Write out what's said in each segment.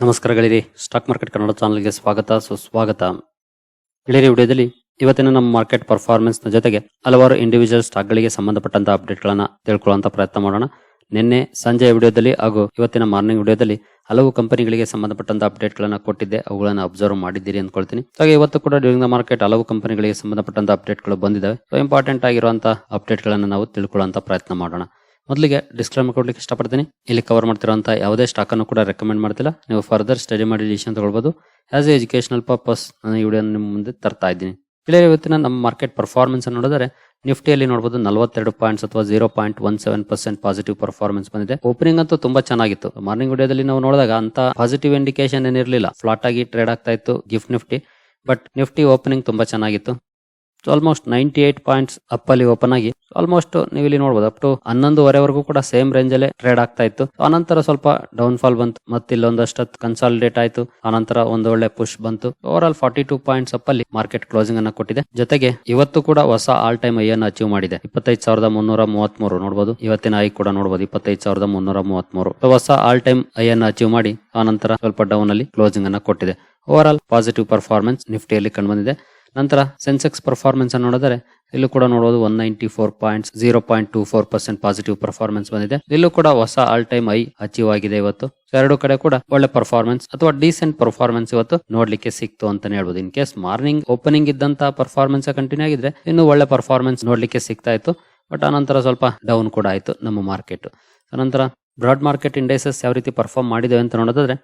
ನಮಸ್ಕಾರಗಳಿರಿ stock market Kannada ಚಾನಲ್ಗೆ ಸ್ವಾಗತ, ಸುಸ್ವಾಗತ. ಗೆಳೆಯರಿ ವಿಡಿಯೋದಲ್ಲಿ ಇವತ್ತಿನ ನಮ್ಮ ಮಾರ್ಕೆಟ್ ಪರ್ಫಾರ್ಮೆನ್ಸ್ನ ಜೊತೆಗೆ ಹಲವಾರು ಇಂಡಿವಿಜುವಲ್ ಸ್ಟಾಕ್ ಗಳಿಗೆ ಸಂಬಂಧಪಟ್ಟಂತಹ ಅಪ್ಡೇಟ್ ಗಳನ್ನ ತಿಳ್ಕೊಳ್ಳುವಂತ ಪ್ರಯತ್ನ ಮಾಡೋಣ. ನಿನ್ನೆ ಸಂಜೆ ವಿಡಿಯೋದಲ್ಲಿ ಹಾಗೂ ಇವತ್ತಿನ ಮಾರ್ನಿಂಗ್ ವಿಡಿಯೋದಲ್ಲಿ ಹಲವು ಕಂಪನಿಗಳಿಗೆ ಸಂಬಂಧಪಟ್ಟಂತ ಅಪ್ಡೇಟ್ ಗಳನ್ನ ಕೊಟ್ಟಿದ್ದೆ. ಅವುಗಳನ್ನ ಅಬ್ಸರ್ವ್ ಮಾಡಿದ್ದೀರಿ ಅಂದ್ಕೊಳ್ತೀನಿ. ಹಾಗೆ ಇವತ್ತು ಕೂಡ ಡ್ಯೂರಿಂಗ್ ದ ಮಾರ್ಕೆಟ್ ಹಲವು ಕಂಪನಿಗಳಿಗೆ ಸಂಬಂಧಪಟ್ಟಂತ ಅಪ್ಡೇಟ್ಗಳು ಬಂದಿದ್ದಾವೆ. ಸೊ ಇಂಪಾರ್ಟೆಂಟ್ ಆಗಿರುವಂತಹ ಅಪ್ಡೇಟ್ ಗಳನ್ನ ನಾವು ತಿಳ್ಕೊಳ್ಳುವಂತ ಪ್ರಯತ್ನ ಮಾಡೋಣ. ಮೊದಲಿಗೆ ಡಿಸ್ಕ್ಲೈಮರ್ ಕೊಡ್ಲಿಕ್ಕೆ ಇಷ್ಟಪಡ್ತೀನಿ. ಇಲ್ಲಿ ಕವರ್ ಮಾಡ್ತಿರೋಂಥ ಯಾವುದೇ ಸ್ಟಾಕ್ ಅನ್ನು ಕೂಡ ರೆಕಮೆಂಡ್ ಮಾಡ್ತಿಲ್ಲ. ನೀವು ಫರ್ದರ್ ಸ್ಟಡಿ ಮಾಡಿ ಡಿಸಿಷನ್ ತಗೊಳ್ಬಹುದು ಆಸ್ ಎ ಎಜುಕೇಶನಲ್ ಪರ್ಪಸ್ ನಾನು ಈ ವಿಡಿಯೋ ನಿಮ್ಮ ಮುಂದೆ ತರ್ತಾ ಇದ್ದೀನಿ. ಇಲ್ಲಿ ಇವತ್ತಿನ ನಮ್ಮ ಮಾರ್ಕೆಟ್ ಪರ್ಫಾರ್ಮೆನ್ಸ್ ನೋಡಿದರೆ ನಿಫ್ಟಿಯಲ್ಲಿ ನೋಡಬಹುದು ನಲವತ್ತೆರಡು ಪಾಯಿಂಟ್ಸ್ ಅಥವಾ zero point one seven percent positive performance ಬಂದಿದೆ. ಓಪನಿಂಗ್ ಅಂತೂ ತುಂಬಾ ಚೆನ್ನಾಗಿತ್ತು. ಮಾರ್ನಿಂಗ್ ವಿಡಿಯೋದಲ್ಲಿ ನಾವು ನೋಡಿದಾಗ ಅಂತ ಪಾಸಿಟಿವ್ ಇಂಡಿಕೇಶನ್ ಏನಿರಲಿಲ್ಲ. ಫ್ಲಾಟ್ ಆಗಿ ಟ್ರೇಡ್ ಆಗ್ತಾ ಇತ್ತು gift Nifty but Nifty opening ತುಂಬಾ ಚೆನ್ನಾಗಿತ್ತು. Almost ninety eight points up ಅಲ್ಲಿ ಓಪನ್ ಆಗಿ ಆಲ್ಮೋಸ್ಟ್ ನೀವು ಇಲ್ಲಿ ನೋಡಬಹುದು ಅಪ್ ಟು ಹನ್ನೊಂದುವರೆವರೆಗೂ ಕೂಡ ಸೇಮ್ ರೇಂಜ್ ಅಲ್ಲೇ ಟ್ರೇಡ್ ಆಗ್ತಾ ಇತ್ತು. ಆನಂತರ ಸ್ವಲ್ಪ ಡೌನ್ ಫಾಲ್ ಬಂತು, ಮತ್ತೆ ಇಲ್ಲೊಂದಷ್ಟು ಕನ್ಸಾಲಿಡೇಟ್ ಆಯ್ತು, ಆನಂತರ ಒಂದು ಒಳ್ಳೆ ಪುಷ್ ಬಂತು. Over all forty two points up ಅಲ್ಲಿ ಮಾರ್ಕೆಟ್ ಕ್ಲೋಸಿಂಗ್ ಅನ್ನ ಕೊಟ್ಟಿದೆ. ಜೊತೆಗೆ ಇವತ್ತು ಕೂಡ ಹೊಸ ಆಲ್ ಟೈಮ್ ಐ ಅನ್ನು ಅಚೀವ್ ಮಾಡಿದೆ. ಇಪ್ಪತ್ತೈದು ಸಾವಿರದ ಮುನ್ನೂರ ಮೂವತ್ಮೂರು ನೋಡಬಹುದು ಇವತ್ತಿನ ಐ ಕೂಡ ನೋಡಬಹುದು ಇಪ್ಪತ್ತೈದು ಸಾವಿರದ ಮುನ್ನೂರ ಮೂವತ್ಮೂರು. ಹೊಸ ಆಲ್ ಟೈಮ್ ಐ ಅನ್ನು ಅಚೀವ್ ಮಾಡಿ, ಆನಂತರ ಸ್ವಲ್ಪ ಡೌನ್ ಅಲ್ಲಿ ಕ್ಲೋಸಿಂಗ್ ಅನ್ನ ಕೊಟ್ಟಿದೆ. ಓವರ್ ಆಲ್ ಪಾಸಿಟಿವ್ ಪರ್ಫಾರ್ಮೆನ್ಸ್ ನಿಫ್ಟಿಯಲ್ಲಿ ಕಂಡುಬಂದಿದೆ ನಂತರ ಸೆನ್ಸೆಕ್ಸ್ ಪರ್ಫಾರ್ಮೆನ್ಸ್ ಅನ್ನು ನೋಡಿದರೆ, ಇಲ್ಲೂ ಕೂಡ ನೋಡಬಹುದು one ninety four point zero point two four percent positive performance ಬಂದಿದೆ. ಇಲ್ಲೂ ಕೂಡ ಹೊಸ ಆಲ್ ಟೈಮ್ ಐ ಅಚೀವ್ ಆಗಿದೆ ಇವತ್ತು. ಎರಡು ಕಡೆ ಕೂಡ ಒಳ್ಳೆ ಪರ್ಫಾರ್ಮೆನ್ಸ್ ಅಥವಾ ಡೀಸೆಂಟ್ ಪರ್ಫಾರ್ಮೆನ್ಸ್ ಇವತ್ತು ನೋಡ್ಲಿಕ್ಕೆ ಸಿಕ್ತು ಅಂತ ಹೇಳ್ಬೋದು. ಇನ್ ಕೇಸ್ ಮಾರ್ನಿಂಗ್ ಓಪನಿಂಗ್ ಇದ್ದಂತ ಪರ್ಫಾರ್ಮೆನ್ಸ್ ಕಂಟಿನ್ಯೂ ಆಗಿದ್ರೆ, ಇನ್ನು ಒಳ್ಳೆ ಪರ್ಫಾರ್ಮೆನ್ಸ್ ನೋಡ್ಲಿಕ್ಕೆ ಸಿಗ್ತಾ ಇತ್ತು. ಬಟ್ ಆನಂತರ ಸ್ವಲ್ಪ ಡೌನ್ ಕೂಡ ಆಯ್ತು ನಮ್ಮ ಮಾರ್ಕೆಟ್ ನಂತರ ಬ್ರಾಡ್ ಮಾರ್ಕೆಟ್ ಇಂಡೆಕ್ಸಸ್ ಯಾವ ರೀತಿ ಪರ್ಫಾರ್ಮ್ ಮಾಡಿದೆ ಅಂತ ನೋಡೋದಾದ್ರೆ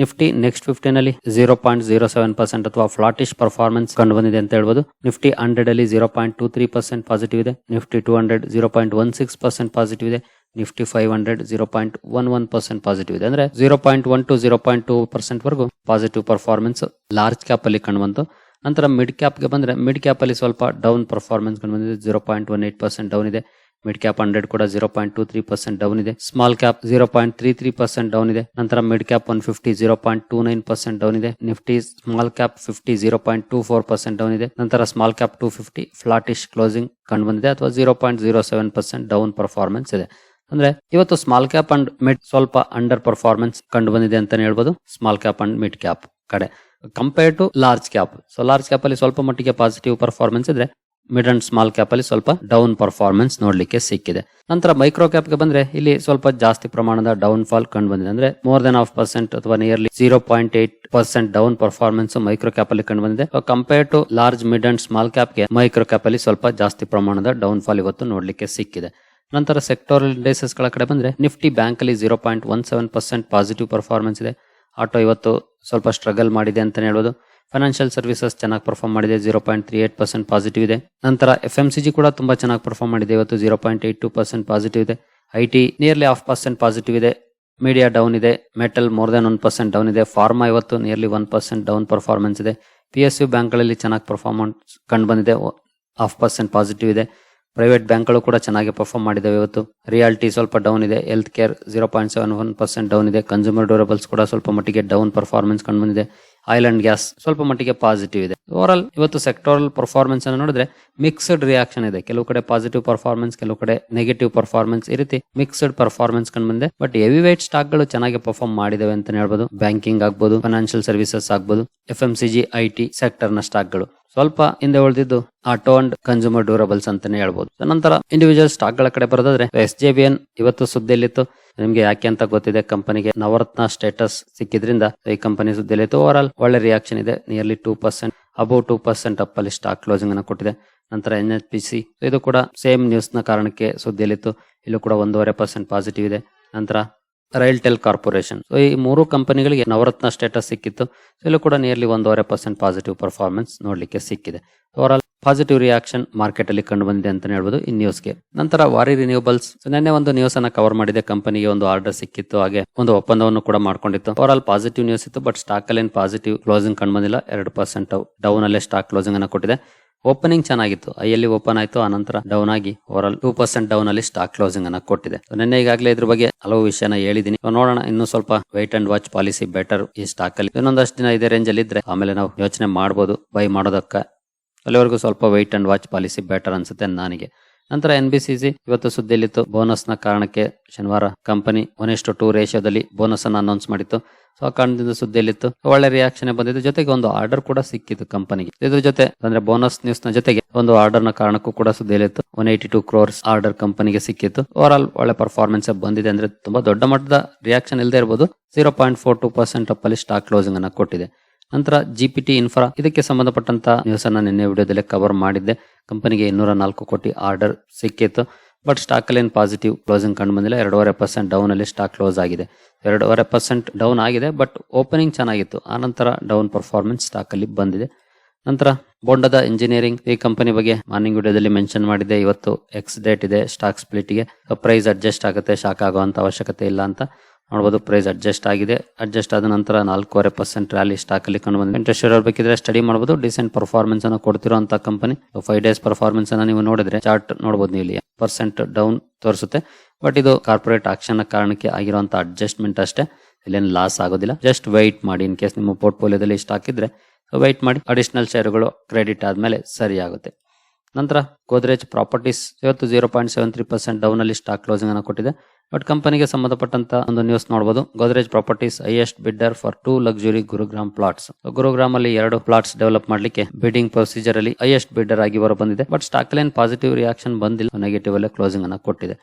Nifty next ಫಿಫ್ಟಿನಲ್ಲಿ zero point zero seven percent ಅಥವಾ ಫ್ಲಾಟಿಶ್ ಪರ್ಫಾರ್ಮೆನ್ಸ್ ಕಂಡು ಬಂದಿದೆ ಅಂತ ಹೇಳ್ಬೋದು. ನಿಫ್ಟಿ ಹಂಡ್ರೆಡ್ ಅಲ್ಲಿ zero point two three percent positive ಇದೆ. Nifty two hundred zero point one six percent positive ಇದೆ. Nifty five hundred zero point one one percent positive ಇದೆ. ಅಂದ್ರೆ zero point one to zero point two percent ವರೆಗೂ positive performance large cap ಅಲ್ಲಿ ಕಂಡು ಬಂತು ನಂತರ mid ಕ್ಯಾಪ್ಗೆ ಬಂದ್ರೆ mid cap ಅಲ್ಲಿ ಸ್ವಲ್ಪ ಡೌನ್ ಪರ್ಫಾರ್ಮೆನ್ಸ್ ಕಂಡು ಬಂದಿದೆ zero point one eight percent down ಇದೆ. ಮಿಡ್ ಕ್ಯಾಪ್ ಹಂಡ್ರೆಡ್ ಕೂಡ zero point two three percent down ಇದೆ. Small cap zero point three three percent down ಇದೆ. ನಂತರ mid cap one fifty zero point two nine percent down ಇದೆ. Nifty small cap fifty zero point two four percent down ಇದೆ. ನಂತರ small cap two fifty flattish closing ಕಂಡು ಬಂದಿದೆ ಅಥವಾ zero point zero seven percent down performance ಇದೆ. ಅಂದ್ರೆ ಇವತ್ತು small cap and mid ಸ್ವಲ್ಪ ಅಂಡರ್ ಪರ್ಫಾರ್ಮೆನ್ಸ್ ಕಂಡು ಬಂದಿದೆ ಹೇಳ್ಬೋದು. Small cap and mid cap ಕಡೆ. Compare to large cap so large cap ಅಲ್ಲಿ ಸ್ವಲ್ಪ ಮಟ್ಟಿಗೆ ಪಾಸಿಟಿವ್ ಪರ್ಫಾರ್ಮೆನ್ಸ್ ಇದ್ರೆ ಮಿಡ್ ಅಂಡ್ ಸ್ಮಾಲ್ ಕ್ಯಾಪ್ ಅಲ್ಲಿ ಸ್ವಲ್ಪ ಡೌನ್ ಪರ್ಫಾರ್ಮೆನ್ಸ್ ನೋಡ್ಲಿಕ್ಕೆ ಸಿಕ್ಕಿದೆ. ನಂತರ ಮೈಕ್ರೋ ಕ್ಯಾಪ್ಗೆ ಬಂದ್ರೆ ಇಲ್ಲಿ ಸ್ವಲ್ಪ ಜಾಸ್ತಿ ಪ್ರಮಾಣದ ಡೌನ್ ಫಾಲ್ ಕಂಡು ಬಂದಿದೆ ಅಂದ್ರೆ ಮೋರ್ ದೆನ್ ಹಾಫ್ ಪರ್ಸೆಂಟ್ ಅಥವಾ nearly zero point eight percent down performance micro cap ಅಲ್ಲಿ ಕಂಡು ಬಂದಿದೆ compare to large mid and small ಕ್ಯಾಪ್ಗೆ micro cap ಅಲ್ಲಿ ಸ್ವಲ್ಪ ಜಾಸ್ತಿ ಪ್ರಮಾಣದ ಡೌನ್ ಫಾಲ್ ಇವತ್ತು ನೋಡ್ಲಿಕ್ಕೆ ಸಿಕ್ಕಿದೆ. ನಂತರ ಸೆಕ್ಟೋರಲ್ ಇಂಡೈಸಸ್ಗಳ ಕಡೆ ಬಂದ್ರೆ ನಿಫ್ಟಿ ಬ್ಯಾಂಕ್ ಅಲ್ಲಿ zero point one seven percent positive performance ಇದೆ. ಆಟೋ ಇವತ್ತು ಸ್ವಲ್ಪ ಸ್ಟ್ರಗಲ್ ಮಾಡಿದೆ ಅಂತಾನೆ ಹೇಳ್ಬೋದು. ಫೈನಾನ್ಷಿಯಲ್ ಸರ್ವಿಸಸ್ ಚೆನ್ನಾಗಿ ಪರ್ಫಾರ್ಮ್ ಮಾಡಿದೆ zero point three eight percent positive ಇದೆ. ನಂತರ ಎಫ್ ಎಂ ಸಿ ಜಿ ಕೂಡ ತುಂಬಾ ಚೆನ್ನಾಗಿ ಪರ್ಫಾರ್ಮ್ ಮಾಡಿದೆ, ಇವತ್ತು zero point eight two percent positive ಇದೆ. I T nearly half percent positive ಇದೆ. ಮೀಡಿಯಾ ಡೌನ್ ಇದೆ metal more than one percent down ಇದೆ. ಫಾರ್ಮಾ ಇವತ್ತು nearly one percent down performance ಇದೆ. ಪಿ ಎಸ್ ಯು ಬ್ಯಾಂಕ್ಗಳಲ್ಲಿ ಚೆನ್ನಾಗಿ ಪರ್ಫಾರ್ಮೆನ್ಸ್ ಕಂಡು ಬಂದಿದೆ ಹಾಫ್ ಪರ್ಸೆಂಟ್ ಪಾಸಿಟಿವ್ ಇದೆ. ಪ್ರೈವೇಟ್ ಬ್ಯಾಂಕ್ಗಳು ಕೂಡ ಚೆನ್ನಾಗಿ ಪರ್ಫಾರ್ಮ್ ಮಾಡಿದ್ದಾವೆ ಇವತ್ತು. ರಿಯಾಲಿಟಿ ಸ್ವಲ್ಪ ಡೌನ್ ಇದೆ health care zero point seven one percent down ಇದೆ. ಕನ್ಸ್ಯೂಮರ್ ಡ್ಯೂರಬಲ್ಸ್ ಕೂಡ ಸ್ವಲ್ಪ ಮಟ್ಟಿಗೆ ಡೌನ್ ಪರ್ಫಾರ್ಮೆನ್ಸ್ ಕಂಡು ಬಂದಿದೆ. ಆಯಿಲ್ ಅಂಡ್ ಗ್ಯಾಸ್ ಸ್ವಲ್ಪ ಮಟ್ಟಿಗೆ ಪಾಸಿಟಿವ್ ಇದೆ. ಓವರ್ ಆಲ್ ಇವತ್ತು ಸೆಕ್ಟೋರಲ್ ಪರ್ಫಾರ್ಮೆನ್ಸ್ ಅನ್ನು ನೋಡಿದ್ರೆ ಮಿಕ್ಸ್ಡ್ ರಿಯಾಕ್ಷನ್ ಇದೆ. ಕೆಲವು ಕಡೆ ಪಾಸಿಟಿವ್ ಪರ್ಫಾರ್ಮೆನ್ಸ್ ಕೆಲವು ಕಡೆ ನೆಗೆಟಿವ್ ಪರ್ಫಾರ್ಮೆನ್ಸ್ ಈ ರೀತಿ ಮಿಕ್ಸ್ಡ್ ಪರ್ಫಾರ್ಮೆನ್ಸ್ ಕಂಡು ಬಂದಿದೆ. ಬಟ್ ಹೆವಿ ವೇಟ್ ಸ್ಟಾಕ್ಗಳು ಚೆನ್ನಾಗಿ ಪರ್ಫಾರ್ಮ್ ಮಾಡಿದವೆ ಅಂತ ಹೇಳ್ಬೋದು. ಬ್ಯಾಂಕಿಂಗ್ ಆಗ್ಬೋದು ಫೈನಾನ್ಷಿಯಲ್ ಸರ್ವಿಸಸ್ ಆಗ್ಬೋದು F M C G I T ಸೆಕ್ಟರ್ನ stock ಸ್ವಲ್ಪ ಹಿಂದೆ ಉಳಿದಿದ್ದು ಆಟೋ ಅಂಡ್ ಕನ್ಸ್ಯೂಮರ್ ಡ್ಯೂರಬಲ್ಸ್ ಅಂತಾನೆ ಹೇಳ್ಬೋದು. ನಂತರ ಇಂಡಿವಿಜುವಲ್ ಸ್ಟಾಕ್ಗಳ ಕಡೆ ಬರೋದಾದ್ರೆ ಎಸ್ ಜೆ ಬಿ ಎನ್ ಇವತ್ತು ಸುದ್ದಿಯಲ್ಲಿತ್ತು. ನಿಮ್ಗೆ ಯಾಕೆ ಅಂತ ಗೊತ್ತಿದೆ ಕಂಪನಿಗೆ ನವರತ್ನ ಸ್ಟೇಟಸ್ ಸಿಕ್ಕಿದ್ರಿಂದ ಈ ಕಂಪನಿ ಸುದ್ದಿಯಲ್ಲಿತ್ತು ಓವರ್ ಆಲ್ ಒಳ್ಳೆ ರಿಯಾಕ್ಷನ್ ಇದೆ. Nearly two percent above two percent up ಅಲ್ಲಿ ಸ್ಟಾಕ್ ಕ್ಲೋಸಿಂಗ್ ಅನ್ನು ಕೊಟ್ಟಿದೆ. ನಂತರ ಎನ್ ಎಚ್ ಪಿ ಸಿ ಇದು ಕೂಡ ಸೇಮ್ ನ್ಯೂಸ್ನ ಕಾರಣಕ್ಕೆ ಸುದ್ದಿಯಲ್ಲಿತ್ತು. ಇಲ್ಲೂ ಕೂಡ ಒಂದೂವರೆ ಪರ್ಸೆಂಟ್ ಪಾಸಿಟಿವ್ ಇದೆ. ನಂತರ ರೈಲ್ಟೆಲ್ ಕಾರ್ಪೊರೇಷನ್ ಸೊ ಈ ಮೂರು ಕಂಪನಿಗಳಿಗೆ ನವರತ್ನ ಸ್ಟೇಟಸ್ ಸಿಕ್ಕಿತ್ತು. ಇಲ್ಲೂ ಕೂಡ ನಿಯರ್ಲಿ ಒಂದೂವರೆ ಪರ್ಸೆಂಟ್ ಪಾಸಿಟಿವ್ ಪರ್ಫಾರ್ಮೆನ್ಸ್ ನೋಡ್ಲಿಕ್ಕೆ ಸಿಕ್ಕಿದೆ. ಓವರ್ ಪಾಸಿಟಿವ್ ರಿಯಾಕ್ಷನ್ ಮಾರ್ಕೆಟ್ ಅಲ್ಲಿ ಕಂಡು ಬಂದಿದೆ ಅಂತ ಹೇಳ್ಬೋದು. ಈ ನ್ಯೂಸ್ಗೆ ನಂತರ ವಾರಿ ರಿನ್ಯೂಬಲ್ಸ್ ನಿನ್ನೆ ಒಂದು ನ್ಯೂಸ್ ಅನ್ನ ಕವರ್ ಮಾಡಿದೆ. ಕಂಪನಿಗೆ ಒಂದು ಆರ್ಡರ್ ಸಿಕ್ಕಿತ್ತು. ಹಾಗೆ ಒಂದು ಒಪ್ಪಂದವನ್ನು ಕೂಡ ಮಾಡ್ಕೊಂಡಿತ್ತು. ಓವರ್ ಆಲ್ ಪಾಸಿಟಿವ್ ನ್ಯೂಸ್ ಇತ್ತು ಬಟ್ ಸ್ಟಾಕ್ ಅಲ್ಲಿ ಪಾಸಿಟಿವ್ ಕ್ಲೋಸಿಂಗ್ ಕಂಡು ಬಂದಿಲ್ಲ ಎರಡು ಪರ್ಸೆಂಟ್ ಡೌನ್ ಅಲ್ಲೇ ಸ್ಟಾಕ್ ಕ್ಲೋಸಿಂಗ್ ಅನ್ನ ಕೊಟ್ಟಿದೆ. ಓಪನಿಂಗ್ ಚೆನ್ನಾಗಿತ್ತು. ಐಯಲ್ಲಿ ಓಪನ್ ಆಯಿತು, ಆನಂತರ ಡೌನ್ ಆಗಿ ಓವರ್ ಟೂ ಪರ್ಸೆಂಟ್ ಡೌನ್ ಅಲ್ಲಿ ಸ್ಟಾಕ್ ಕ್ಲೋಸಿಂಗ್ ಅನ್ನ ಕೊಟ್ಟಿದೆ. ನಿನ್ನೆ ಈಗಾಗಲೇ ಇದ್ರ ಬಗ್ಗೆ ಹಲವು ವಿಷಯನ ಹೇಳಿದೀನಿ. ನೋಡೋಣ. ಇನ್ನು ಸ್ವಲ್ಪ wait and watch policy better ಈ ಸ್ಟಾಕ್ ಅಲ್ಲಿ. ಇನ್ನೊಂದಷ್ಟು ದಿನ ಇದೇ ರೇಂಜ್ ಅಲ್ಲಿ ಇದ್ರೆ ಆಮೇಲೆ ನಾವು ಯೋಚನೆ ಮಾಡಬಹುದು ಬೈ ಮಾಡೋದಕ್ಕ. ಅಲ್ಲಿವರೆಗೂ ಸ್ವಲ್ಪ wait and watch policy better ಅನ್ಸುತ್ತೆ ನನಗೆ. ನಂತರ ಎನ್ ಬಿ ಸಿ ಸಿ ಇವತ್ತು ಸುದ್ದಿಯಲ್ಲಿತ್ತು ಬೋನಸ್ನ ಕಾರಣಕ್ಕೆ ಶನಿವಾರ ಕಂಪನಿ ಒನ್ ಇಷ್ಟು ಟೂ ರೇಷಿಯೋದಲ್ಲಿ ಬೋನಸ್ ಅನ್ನು ಅನೌನ್ಸ್ ಮಾಡಿತ್ತು. ಸೊ ಆ ಕಾರಣದಿಂದ ಸುದ್ದಿಯಲ್ಲಿತ್ತು. ಒಳ್ಳೆ ರಿಯಾಕ್ಷನ್ ಬಂದಿದ್ದು ಜೊತೆಗೆ ಒಂದು ಆರ್ಡರ್ ಕೂಡ ಸಿಕ್ಕಿತ್ತು ಕಂಪನಿಗೆ ಇದ್ರ ಜೊತೆ, ಅಂದ್ರೆ ಬೋನಸ್ ನ್ಯೂಸ್ನ ಜೊತೆಗೆ ಒಂದು ಆರ್ಡರ್ನ ಕಾರಣಕ್ಕೂ ಕೂಡ ಸುದ್ದಿಯಲ್ಲಿತ್ತು. One eighty two crores order ಕಂಪನಿಗೆ ಸಿಕ್ಕಿತ್ತು. ಓವರ್ ಆಲ್ ಒಳ್ಳೆ ಪರ್ಫಾರ್ಮೆನ್ಸ್ ಬಂದಿದೆ ಅಂದ್ರೆ ತುಂಬಾ ದೊಡ್ಡ ಮಟ್ಟದ ರಿಯಾಕ್ಷನ್ ಇಲ್ಲದೆ ಇರಬಹುದು zero point four two percent ಅಲ್ಲಿ ಸ್ಟಾಕ್ ಕ್ಲೋಸಿಂಗ್ ಅನ್ನ ಕೊಟ್ಟಿದೆ. ನಂತರ ಜಿ ಪಿ ಟಿ ಇನ್ಫ್ರಾ ಇದಕ್ಕೆ ಸಂಬಂಧಪಟ್ಟಂತ ನ್ಯೂಸ್ ಅನ್ನ ನಿನ್ನೆ ವಿಡಿಯೋದಲ್ಲಿ ಕವರ್ ಮಾಡಿದ್ದೆ. ಕಂಪನಿಗೆ ಇನ್ನೂರ ನಾಲ್ಕು ಕೋಟಿ ಆರ್ಡರ್ ಸಿಕ್ಕಿತ್ತು. ಬಟ್ ಸ್ಟಾಕ್ ಅಲ್ಲಿ ಪಾಸಿಟಿವ್ ಕ್ಲೋಸಿಂಗ್ ಕಂಡು ಬಂದಿಲ್ಲ. ಎರಡೂವರೆ ಪರ್ಸೆಂಟ್ ಡೌನ್ ಅಲ್ಲಿ ಸ್ಟಾಕ್ ಕ್ಲೋಸ್ ಆಗಿದೆ. ಎರಡೂವರೆ ಪರ್ಸೆಂಟ್ ಡೌನ್ ಆಗಿದೆ ಬಟ್ ಓಪನಿಂಗ್ ಚೆನ್ನಾಗಿತ್ತು. ಆ ನಂತರ ಡೌನ್ ಪರ್ಫಾರ್ಮೆನ್ಸ್ ಸ್ಟಾಕ್ ಅಲ್ಲಿ ಬಂದಿದೆ. ನಂತರ ಬೊಂಡದ ಇಂಜಿನಿಯರಿಂಗ್ ಈ ಕಂಪನಿ ಬಗ್ಗೆ ಮಾರ್ನಿಂಗ್ ವಿಡಿಯೋದಲ್ಲಿ ಮೆನ್ಷನ್ ಮಾಡಿದೆ ಇವತ್ತು ಎಕ್ಸ್ ಡೇಟ್ ಇದೆ ಸ್ಟಾಕ್ ಸ್ಪ್ಲಿಟ್ಗೆ. ಪ್ರೈಸ್ ಅಡ್ಜಸ್ಟ್ ಆಗುತ್ತೆ ಶಾಕ್ ಆಗುವಂತ ಅವಶ್ಯಕತೆ ಇಲ್ಲ ಅಂತ. ನೋಡಬಹುದು ಪ್ರೈಸ್ ಅಡ್ಜಸ್ಟ್ ಆಗಿದೆ. ಅಡ್ಜಸ್ಟ್ ಆದ ನಂತರ ನಾಲ್ಕೂವರೆ ಪರ್ಸೆಂಟ್ ರ್ಯಾಲಿ ಸ್ಟಾಕ್ ಅಲ್ಲಿ ಕಂಡು ಬಂದಿದೆ ಇಂಟ್ರೆಸ್ಟ್ ಶೇರ್ ಬೇಕಿದ್ರೆ ಸ್ಟಡಿ ಮಾಡಬಹುದು ಡಿಸೆಂಟ್ ಪರ್ಫಾರ್ಮೆನ್ಸ್ ಅನ್ನು ಕೊಡ್ತಿರುವಂತ ಕಂಪನಿ ಫೈವ್ ಡೇಸ್ ಪರ್ಫಾರ್ಮೆನ್ಸ್ ಅನ್ನು ನೀವು ನೋಡಿದ್ರೆ ಚಾರ್ಟ್ ನೋಡಬಹುದು ನೀವು ಇಲ್ಲಿ. ಪರ್ಸೆಂಟ್ ಡೌನ್ ತೋರಿಸುತ್ತೆ. ಬಟ್ ಇದು ಕಾರ್ಪೊರೇಟ್ ಆಕ್ಷನ್ ಕಾರಣಕ್ಕೆ ಆಗಿರುವಂಥ ಅಡ್ಜಸ್ಟ್ಮೆಂಟ್ ಅಷ್ಟೇ. ಇಲ್ಲೇನು ಲಾಸ್ ಆಗೋದಿಲ್ಲ. ಜಸ್ಟ್ ವೈಟ್ ಮಾಡಿ ಇನ್ ಕೇಸ್ ನಿಮ್ಮ ಪೋರ್ಟ್ಫೋಲಿಯೋದಲ್ಲಿ ಸ್ಟಾಕ್ ಹಾಕಿದ್ರೆ ವೈಟ್ ಮಾಡಿ. ಅಡಿಷನಲ್ ಶೇರುಗಳು ಕ್ರೆಡಿಟ್ ಆದ್ಮೇಲೆ ಸರಿ ಆಗುತ್ತೆ. ನಂತರ ಗೋದ್ರೇಜ್ ಪ್ರಾಪರ್ಟೀಸ್ ಇವತ್ತು zero point seven three percent down ಅಲ್ಲಿ ಸ್ಟಾಕ್ ಕ್ಲೋಸಿಂಗ್ ಅನ್ನು ಕೊಟ್ಟಿದೆ. ಬಟ್ ಕಂಪನಿಗೆ ಸಂಬಂಧಪಟ್ಟಂತ ಒಂದು ನ್ಯೂಸ್ ನೋಡಬಹುದು Godrej properties highest bidder for two luxury Gurugram plots Gurugram ಅಲ್ಲಿ ಎರಡು ಪ್ಲಾಟ್ಸ್ ಡೆವಲಪ್ ಮಾಡ್ಲಿಕ್ಕೆ ಬಿಡಿಂಗ್ ಪ್ರೊಸೀಜರ್ ಅಲ್ಲಿ ಹೈಯೆಸ್ಟ್ ಬಿಡ್ಡರ್ ಆಗಿ ಹೊರ ಬಂದಿದೆ but stock line positive reaction ಬಂದಿಲ್ಲ. ನೆಗೆಟಿವ್ ಅಲ್ಲೇ ಕ್ಲೋಸಿಂಗ್ ಅನ್ನ ಕೊಟ್ಟಿದೆ.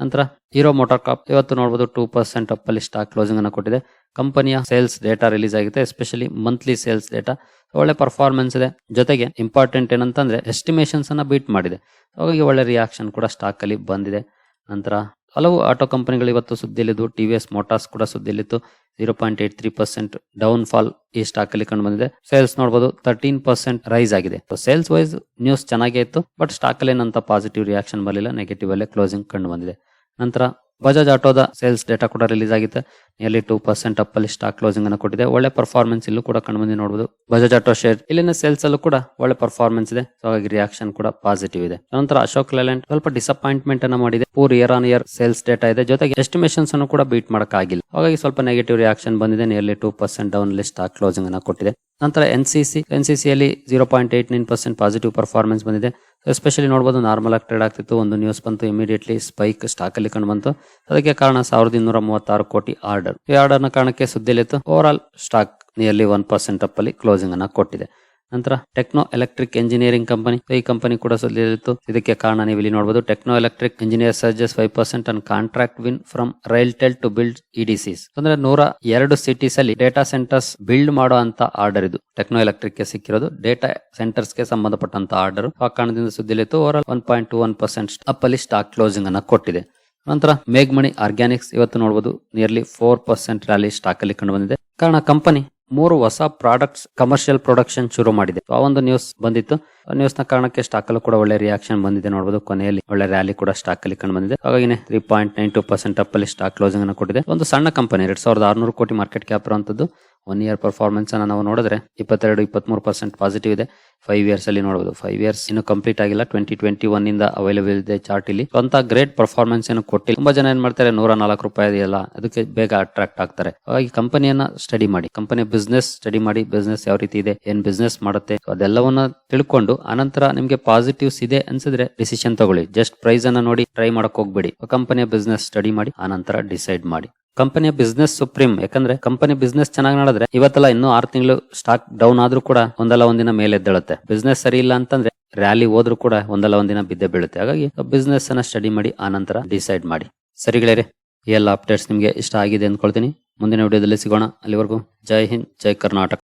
ನಂತರ ಹೀರೋ ಮೋಟಾರ್ ಕಾಪ್ ಇವತ್ತು ನೋಡಬಹುದು ಟೂ ಪರ್ಸೆಂಟ್ ಅಪ್ ಅಲ್ಲಿ ಸ್ಟಾಕ್ ಕ್ಲೋಸಿಂಗ್ ಅನ್ನು ಕೊಟ್ಟಿದೆ. ಕಂಪನಿಯ ಸೇಲ್ಸ್ ಡೇಟಾ ರಿಲೀಸ್ ಆಗಿದೆ. ಎಸ್ಪೆಷಲಿ ಮಂತ್ಲಿ ಸೇಲ್ಸ್ ಡೇಟಾ ಒಳ್ಳೆ ಪರ್ಫಾರ್ಮೆನ್ಸ್ ಇದೆ. ಜೊತೆಗೆ ಇಂಪಾರ್ಟೆಂಟ್ ಏನಂತಂದ್ರೆ ಎಸ್ಟಿಮೇಷನ್ಸ್ ಅನ್ನ ಬೀಟ್ ಮಾಡಿದೆ. ಹಾಗಾಗಿ ಒಳ್ಳೆ ರಿಯಾಕ್ಷನ್ ಕೂಡ ಸ್ಟಾಕ್ ಅಲ್ಲಿ ಬಂದಿದೆ. ನಂತರ ಹಲವು ಆಟೋ ಕಂಪನಿಗಳು ಇವತ್ತು ಸುದ್ದಿಯಲ್ಲಿದ್ದು, ಟಿ ವಿ ಎಸ್ ಮೋಟಾರ್ಸ್ ಕೂಡ ಸುದ್ದಿಯಲ್ಲಿತ್ತು. Zero point eight three percent down fall ಈ ಸ್ಟಾಕ್ ಅಲ್ಲಿ ಕಂಡು ಬಂದಿದೆ ಸೇಲ್ಸ್ ನೋಡಬಹುದು ತರ್ಟೀನ್ ಪರ್ಸೆಂಟ್ ರೈಸ್ ಆಗಿದೆ ಸೇಲ್ಸ್ ವೈಸ್ ನ್ಯೂಸ್ ಚೆನ್ನಾಗೇ ಇತ್ತು ಬಟ್ ಸ್ಟಾಕ್ ಅಲ್ಲಿ ಏನಂತ ಪಾಸಿಟಿವ್ ರಿಯಾಕ್ಷನ್ ಬರಲಿಲ್ಲ ನೆಗೆಟಿವ್ ಅಲ್ಲೇ ಕ್ಲೋಸಿಂಗ್ ಕಂಡು ಬಂದಿದೆ ನಂತರ ಬಜಾಜ್ ಆಟೋದ ಸೇಲ್ಸ್ ಡೇಟಾ ಕೂಡ ರಿಲೀಸ್ ಆಗಿತ್ತು. ನಿಯರ್ಲಿ ಟೂ ಪರ್ಸೆಂಟ್ ಅಪ್ ಅಲ್ಲಿ ಸ್ಟಾಕ್ ಕ್ಲೋಸಿಂಗ್ ಅನ್ನು ಕೊಟ್ಟಿದೆ. ಒಳ್ಳೆ ಪರ್ಫಾರ್ಮೆನ್ಸ್ ಇಲ್ಲೂ ಕೂಡ ಕಂಡು ನೋಡಬಹುದು ಬಜಾಜ್ ಆಟೋ ಶೇರ್ ಇಲ್ಲಿನ ಸೇಲ್ಸ್ ಅಲ್ಲೂ ಕೂಡ ಒಳ್ಳೆ ಪರ್ಫಾರ್ಮೆನ್ಸ್ ಇದೆ. ಸೊ ಹಾಗಾಗಿ ರಿಯಾಕ್ಷನ್ ಕೂಡ ಪಾಸಿಟಿವ್ ಇದೆ. ನಂತರ ಅಶೋಕ್ ಲೇಲ್ಯಾಂಡ್ ಸ್ವಲ್ಪ ಡಿಸಪಾಯಿಂಟ್ಮೆಂಟ್ ಅನ್ನ ಮಾಡಿದೆ. Poor year on year sales data ಇದೆ. ಜೊತೆಗೆ ಎಸ್ಟಿಮೇಷನ್ಸ್ ಅನ್ನು ಕೂಡ ಬೀಟ್ ಆಗಿಲ್ಲ ಹಾಗಾಗಿ ಸ್ವಲ್ಪ ನೆಗೆಟಿವ್ ರಿಯಾಕ್ಷನ್ ಬಂದಿದೆ. Nearly two percent down list stock closing ಅನ್ನ ಕೊಟ್ಟಿದೆ. ನಂತರ N C C N C ಸಿಯಲ್ಲಿ zero point eight nine percent positive performance ಬಂದಿದೆ. ಎಸ್ಪೆಷಲಿ ನೋಡಬಹುದು ನಾರ್ಮಲ್ ಆಗಿ ಟ್ರೇಡ್ ಆಗ್ತಿತ್ತು. ಒಂದು ನ್ಯೂಸ್ ಬಂತು ಇಮಿಡಿಯೇಟ್ಲಿ ಸ್ಪೈಕ್ ಸ್ಟಾಕ್ ಅಲ್ಲಿ ಕಂಡು ಬಂತು. ಅದಕ್ಕೆ ಕಾರಣ ಸಾವಿರದ ಇನ್ನೂರ ಮೂವತ್ತಾರು ಕೋಟಿ ಆರ್ಡರ್ ಈ ಆರ್ಡರ್ನ ಕಾರಣಕ್ಕೆ ಸುದ್ದಿಯಲ್ಲಿತ್ತು. Over all stock nearly one percent up ಅಲ್ಲಿ ಕ್ಲೋಸಿಂಗ್ ಅನ್ನ ಕೊಟ್ಟಿದೆ. ನಂತರ ಟೆಕ್ನೋ ಎಲೆಕ್ಟ್ರಿಕ್ ಇಂಜಿನಿಯರಿಂಗ್ ಕಂಪನಿ ಈ ಕಂಪನಿ ಕೂಡ ಸಲ್ಲಿತ್ತು ಇದಕ್ಕೆ ಕಾರಣ ನೀವು ಇಲ್ಲಿ ನೋಡಬಹುದು techno electric engineer surges five percent and contract win from RailTel to build EDCs ಅಂದ್ರೆ ನೂರ ಎರಡು ಸಿಟೀಸ್ ಅಲ್ಲಿ ಡೇಟಾ ಸೆಂಟರ್ಸ್ ಬಿಲ್ಡ್ ಮಾಡೋ ಅಂತ ಆರ್ಡರ್ ಇದು. ಟೆಕ್ನೋ ಎಲೆಕ್ಟ್ರಿಕ್ಗೆ ಸಿಕ್ಕಿರೋದು ಡೇಟಾ ಸೆಂಟರ್ಸ್ಗೆ ಸಂಬಂಧಪಟ್ಟಂತ ಆರ್ಡರ್ ಆ ಕಾರಣದಿಂದ ಸುದ್ದಿಲಿತ್ತು over one point two one percent up ಅಲ್ಲಿ ಸ್ಟಾಕ್ ಕ್ಲೋಸಿಂಗ್ ಅನ್ನ ಕೊಟ್ಟಿದೆ. ನಂತರ ಮೇಘ್ಮಣಿ ಆರ್ಗ್ಯಾನಿಕ್ಸ್ ಇವತ್ತು ನೋಡಬಹುದು nearly four percent rally stock ಅಲ್ಲಿ ಕಂಡು ಬಂದಿದೆ. ಕಾರಣ ಕಂಪನಿ ಮೂರು ಹೊಸ ಪ್ರಾಡಕ್ಟ್ಸ್ ಕಮರ್ಷಿಯಲ್ ಪ್ರೊಡಕ್ಷನ್ ಶುರು ಮಾಡಿದೆ. ಆ ಒಂದು ನ್ಯೂಸ್ ಬಂದಿತ್ತು. ನ್ಯೂಸ್ನ ಕಾರಣಕ್ಕೆ ಸ್ಟಾಕ್ ಅಲ್ಲೂ ಕೂಡ ಒಳ್ಳೆ ರಿಯಾಕ್ಷನ್ ಬಂದಿದೆ ನೋಡಬಹುದು ಕೊನೆಯಲ್ಲಿ ಒಳ್ಳೆ ರ್ಯಾಲಿ ಕೂಡ ಸ್ಟಾಕ್ ಅಲ್ಲಿ ಕಂಡು ಬಂದಿದೆ. ಹಾಗಾಗಿ three point nine two percent up ಅಲ್ಲಿ ಸ್ಟಾಕ್ ಕ್ಲೋಸಿಂಗ್ ಅನ್ನು ಕೊಟ್ಟಿದೆ. ಒಂದು ಸಣ್ಣ ಕಂಪನಿ ಎರಡ್ ಸಾವಿರದ ಆರ್ನೂರು ಕೋಟಿ ಮಾರ್ಕೆಟ್ ಕ್ಯಾಪ್ ಇರುವಂತದ್ದು ಒನ್ ಇಯರ್ ಪರ್ಫಾರ್ಮೆನ್ಸ್ ಅನ್ನ ನಾವು ನೋಡಿದ್ರೆ ಇಪ್ಪತ್ತೆರಡು, ಇಪ್ಪತ್ಮೂರು ಪರ್ಸೆಂಟ್ ಪಾಸಿಟಿವ್ ಇದೆ. ಫೈವ್ ಇಯರ್ಸ್ ಅಲ್ಲಿ ನೋಡಬಹುದು ಫೈವ್ ಇಯರ್ಸ್ ಇನ್ನು ಕಂಪ್ಲೀಟ್ ಆಗಿಲ್ಲ. ಟ್ವೆಂಟಿ ಟ್ವೆಂಟಿ ಒನ್ ಇಂದ ಅವೈಲೇಬಲ್ ಇದೆ ಚಾರ್ಟ್ ಇಲ್ಲಿ. ಅಂತ ಗ್ರೇಟ್ ಪರ್ಫಾರ್ಮೆನ್ಸ್ ಏನು ಕೊಟ್ಟಿಲ್ಲ. ತುಂಬಾ ಜನ ಏನ್ ಮಾಡ್ತಾರೆ? ನೂರ ನಾಲ್ಕು ರೂಪಾಯಿ ಇದೆಯಲ್ಲ, ಅದಕ್ಕೆ ಬೇಗ ಅಟ್ರಾಕ್ಟ್ ಆಗ್ತಾರೆ. ಹಾಗಾಗಿ ಕಂಪನಿಯನ್ನ ಸ್ಟಡಿ ಮಾಡಿ. ಕಂಪನಿ ಬಿಸ್ನೆಸ್ ಸ್ಟಡಿ ಮಾಡಿ. ಬಿಸ್ನೆಸ್ ಯಾವ ರೀತಿ ಇದೆ? ಏನ್ ಬಿಸ್ನೆಸ್ ಮಾಡುತ್ತೆ? ಅದೆಲ್ಲವನ್ನ ತಿಳ್ಕೊಂಡು, ಆನಂತರ ನಿಮ್ಗೆ ಪಾಸಿಟಿವ್ಸ್ ಇದೆ ಅನ್ಸಿದ್ರೆ ಡಿಸಿಷನ್ ತಗೊಳ್ಳಿ. ಜಸ್ಟ್ ಪ್ರೈಸ್ ಅನ್ನ ನೋಡಿ ಟ್ರೈ ಮಾಡಕ್ ಹೋಗ್ಬೇಡಿ. ಕಂಪನಿಯ ಬಿಸ್ನೆಸ್ ಸ್ಟಡಿ ಮಾಡಿ, ಆನಂತರ ಡಿಸೈಡ್ ಮಾಡಿ. ಕಂಪನಿಯ ಬಿಸ್ನೆಸ್ ಸುಪ್ರೀಂ. ಯಾಕಂದ್ರೆ ಕಂಪನಿ ಬಿಸ್ನೆಸ್ ಚೆನ್ನಾಗಿ ನಡೆದ್ರೆ ಇವತ್ತಲ್ಲ ಇನ್ನೂ ಆರು ತಿಂಗಳು ಸ್ಟಾಕ್ ಡೌನ್ ಆದ್ರೂ ಕೂಡ ಒಂದಲ್ಲ ಒಂದಿನ ಮೇಲೆ ಎದ್ದೇಳುತ್ತೆ. ಬಿಸ್ನೆಸ್ ಸರಿ ಇಲ್ಲ ಅಂತಂದ್ರೆ ರ್ಯಾಲಿ ಹೋದ್ರೂ ಕೂಡ ಒಂದಲ್ಲ ಒಂದಿನ ಬಿದ್ದೆ ಬೀಳುತ್ತೆ. ಹಾಗಾಗಿ ಬಿಸ್ನೆಸ್ ಅನ್ನ ಸ್ಟಡಿ ಮಾಡಿ ಆನಂತರ ಡಿಸೈಡ್ ಮಾಡಿ. ಸರಿಗಳೇ ಈ ಎಲ್ಲ ಅಪ್ಡೇಟ್ಸ್ ನಿಮಗೆ ಇಷ್ಟ ಆಗಿದೆ ಅಂದ್ಕೊಳ್ತೀನಿ. ಮುಂದಿನ ವಿಡಿಯೋದಲ್ಲಿ ಸಿಗೋಣ. ಅಲ್ಲಿವರೆಗೂ ಜೈ ಹಿಂದ್, ಜೈ ಕರ್ನಾಟಕ.